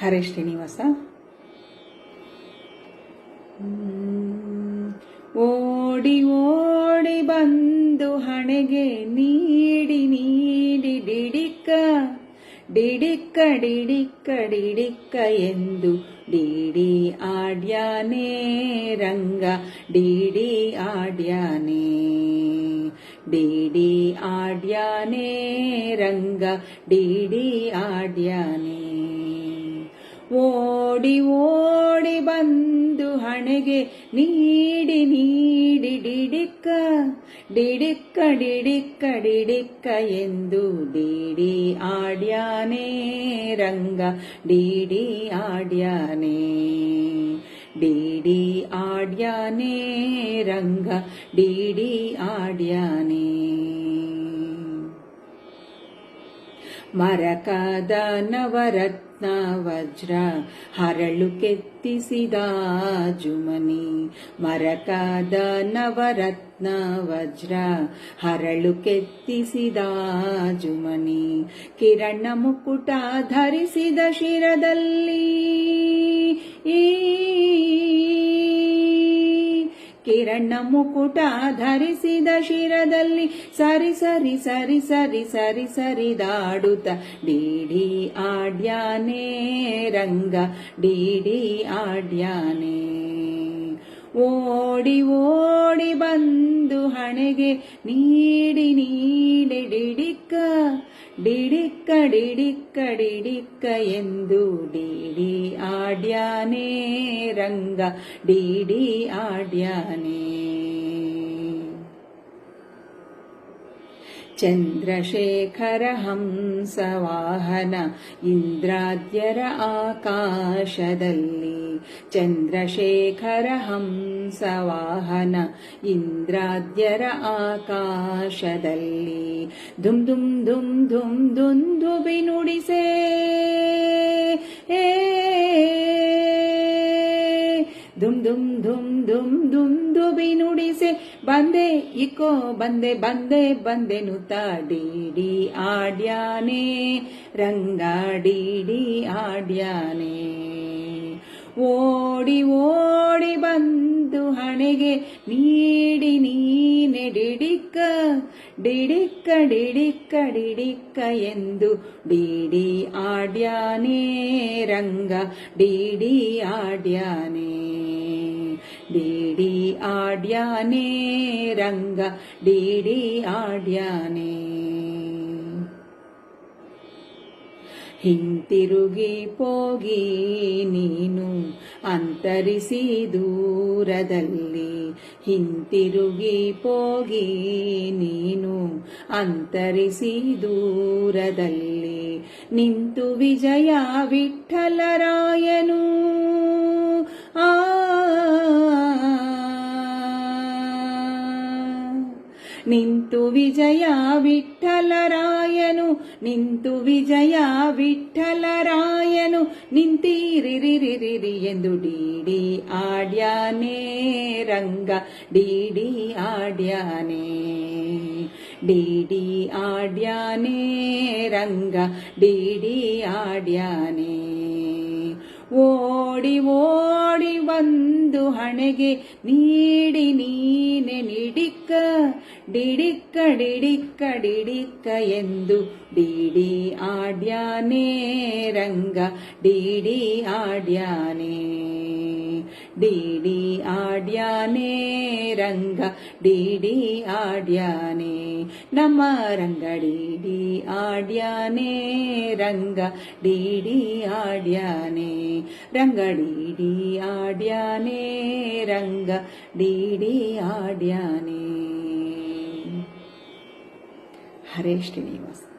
ಹರೇ ಶ್ರೀನಿವಾಸ. ಓಡಿ ಓಡಿ ಬಂದು ಹಣೆಗೆ ನೀಡಿ ನೀಡಿ ಡಿಡಿಕ್ಕ ಡಿಡಿಕ್ಕ ಡಿಡಿಕ್ಕ ಡಿಡಿಕ್ಕ ಎಂದು ಡಿಡಿ ಆಡ್ಯಾನೇ ರಂಗ, ಡಿಡಿ ಆಡ್ಯಾನೇ ಡಿಡಿ ಆಡ್ಯಾನೇ ರಂಗ, ಡಿಡಿ ಆಡ್ಯಾನೇ. ಓಡಿ ಓಡಿ ಬಂದು ಹಣೆಗೆ ನೀಡಿ ನೀಡಿ ಡಿಡಿಕ್ಕ ಡಿಡಿಕ್ಕ ಡಿಡಿಕ್ಕ ಡಿಡಿಕ್ಕ ಎಂದು ಡಿಡಿ ಆಡ್ಯಾನೇ ರಂಗ, ಡಿಡಿ ಆಡ್ಯಾನೇ ಡಿಡಿ ಆಡ್ಯಾನೇ ರಂಗ, ಡಿಡಿ ಆಡ್ಯಾನೇ. ಮರಕದ ನವರತ್ನ ವಜ್ರ ಹರಳು ಕೆತ್ತಿಸಿದ ಜುಮನಿ ಮರಕದ ನವರತ್ನ ವಜ್ರ ಹರಳು ಕೆತ್ತಿಸಿದ ಜುಮನಿ ಕಿರಣ ಮುಕುಟ ಧರಿಸಿದ ಶಿರದಲ್ಲಿ ಈ ಕಿರಣ ಮುಕುಟ ಧರಿಸಿದ ಶಿರದಲ್ಲಿ ಸರಿ ಸರಿ ಸರಿ ಸರಿ ಸರಿ ಸರಿದಾಡುತ್ತ ಡಿಡಿ ಆಡ್ಯಾನೇ ರಂಗ. ಡಿಡಿ ಆಡ್ಯಾನೇ. ಓಡಿ ಓಡಿ ಬಂದು ಹಣೆಗೆ ನೀಡಿ ಡಿಡಿಕ್ಕ ಡಿಡಿಕ್ಕ ಡಿಡಿಕ್ಕ ಡಿಡಿಕ್ಕ ಎಂದು ಡಿಡಿ ಆಡ್ಯಾನೇ ರಂಗ ಚಂದ್ರಶೇಖರ ಹಂಸವಾಹನ ಇಂದ್ರಾದ್ಯರ ಆಕಾಶದಲ್ಲಿ ಚಂದ್ರಶೇಖರ ಹಂಸವಾಹನ ಇಂದ್ರಾದ್ಯರ ಆಕಾಶದಲ್ಲಿ ಧುಮ್ ಧುಮ್ ಧುಮ್ ಧುಮ್ ದುಂದುಬಿ ನುಡಿಸೇ ದುಮ್ ದುಮ್ ದುಮ್ ದುಮ್ ದುಮ್ ದುಬಿ ನುಡಿಸೆ, ಬಂದೆ ಇಕೋ ಬಂದೆ ಬಂದೆ ಬಂದೆ ನುತ ಡಿಡಿ ಆಡ್ಯಾನೆ, ರಂಗ ಡಿಡಿ ಆಡ್ಯಾನೆ. ಓಡಿ ಓಡಿ ಬಂದು ಹಣೆಗೆ ನೀಡಿ ನೀನೆ ಡಿಡಿಕ್ಕ ಡಿಡಿಕ್ಕ ಡಿಡಿಕ್ಕ ಡಿಡಿಕ್ಕ ಎಂದು ಡಿಡಿ ಆಡ್ಯಾನೇ, ರಂಗ ಡಿಡಿ ಆಡ್ಯಾನೇ. ಆಡ್ಯಾನೇ ರಂಗ ಡಿಡಿ ಆಡ್ಯಾನೆ ಹಿಂತಿರುಗಿ ಪೋಗಿ ನೀನು ಅಂತರಿಸಿ ದೂರದಲ್ಲಿ ಹಿಂತಿರುಗಿ ಪೋಗಿ ನೀನು ಅಂತರಿಸಿ ದೂರದಲ್ಲಿ ನಿಂತು ವಿಜಯ ವಿಠಲರಾಯನು ಆ ನಿಂತು ವಿಜಯ ವಿಠಲರಾಯನು ನಿಂತು ವಿಜಯ ವಿಠಲರಾಯನು ನಿಂತಿರಿರಿರಿರಿರಿ ಎಂದು ಡಿಡಿ ಆಡ್ಯಾನೇ ರಂಗ ಡಿಡಿ ಆಡ್ಯಾನೇ ಡಿಡಿ ಆಡ್ಯಾನೇ ರಂಗ ಡಿಡಿ ಆಡ್ಯಾನೇ ಓಡಿ ಓಡಿ ಒಂದು ಹಣೆಗೆ ನೀಡಿ ನೀನೆ ನಿಡಿಕ್ಕ, ಡಿಡಿಕ್ಕ ಡಿಡಿಕ್ಕ ಡಿಡಿಕ್ಕ ಎಂದು ಡಿಡಿ ಆಡ್ಯಾನೇ ರಂಗ, ಡಿಡಿ ಆಡ್ಯಾನೇ ಡಿಡಿ ಆಡ್ಯಾನೇ ರಂಗ, ಡಿಡಿ ಆಡ್ಯಾನೇ. ನಮ್ಮ ರಂಗ ಡಿಡಿ ಆಡ್ಯಾನೇ ರಂಗ ಡಿಡಿ ಆಡ್ಯಾನೇ ರಂಗ ಡಿಡಿ ಆಡ್ಯಾನೇ ರಂಗ ಡಿಡಿ ಆಡ್ಯಾನೇ. ಹರೇ ಶ್ರೀನಿವಾಸ.